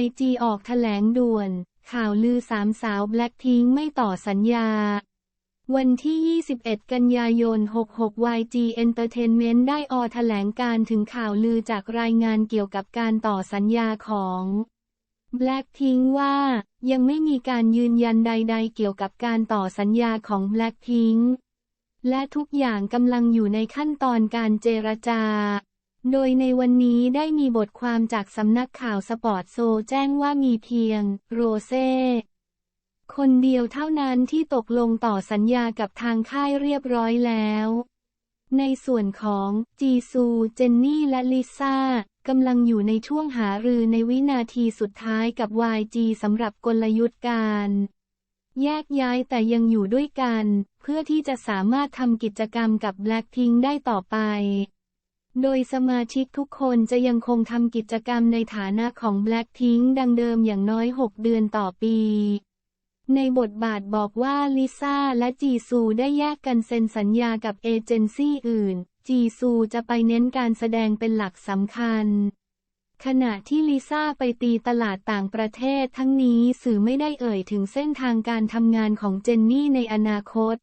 YG ออกแถลงด่วน ข่าวลือสามสาวแบล็คพิงไม่ต่อสัญญา วันที่ 21 กันยายน 66 YG Entertainment ได้ออแถลงการถึงข่าวลือจากรายงานเกี่ยวกับการต่อสัญญาของ Blackpink ว่ายังไม่มีการยืนยันใด ๆ เกี่ยวกับการต่อสัญญาของ Blackpink และทุกอย่างกำลังอยู่ในขั้นตอนการเจรจา โดยในวันนี้ได้มีบทความจากสำนักข่าวสปอร์ตโซแจ้งว่ามีเพียง โรเซ่ คนเดียวเท่านั้นที่ตกลงต่อสัญญากับทางค่ายเรียบร้อยแล้ว ในส่วนของจีซู เจนนี่และลิซ่ากำลังอยู่ในช่วงหารือในวินาทีสุดท้ายกับ YG สำหรับกลยุทธ์การ แยกย้ายแต่ยังอยู่ด้วยกัน เพื่อที่จะสามารถทำกิจกรรมกับ Blackpink ได้ต่อไป โดยสมาชิกทุกคนจะยังคงทำกิจกรรมในฐานะของ Blackpink ดังเดิมอย่างน้อย 6 เดือนต่อปี ในบทบาทบอกว่าลิซ่าและจีซูได้แยกกันเซ็นสัญญากับเอเจนซี่อื่น จีซูจะไปเน้นการแสดงเป็นหลักสำคัญ ขณะที่ลิซ่าไปตีตลาดต่างประเทศทั้งนี้สื่อไม่ได้เอ่ยถึงเส้นทางการทำงานของเจนนี่ในอนาคต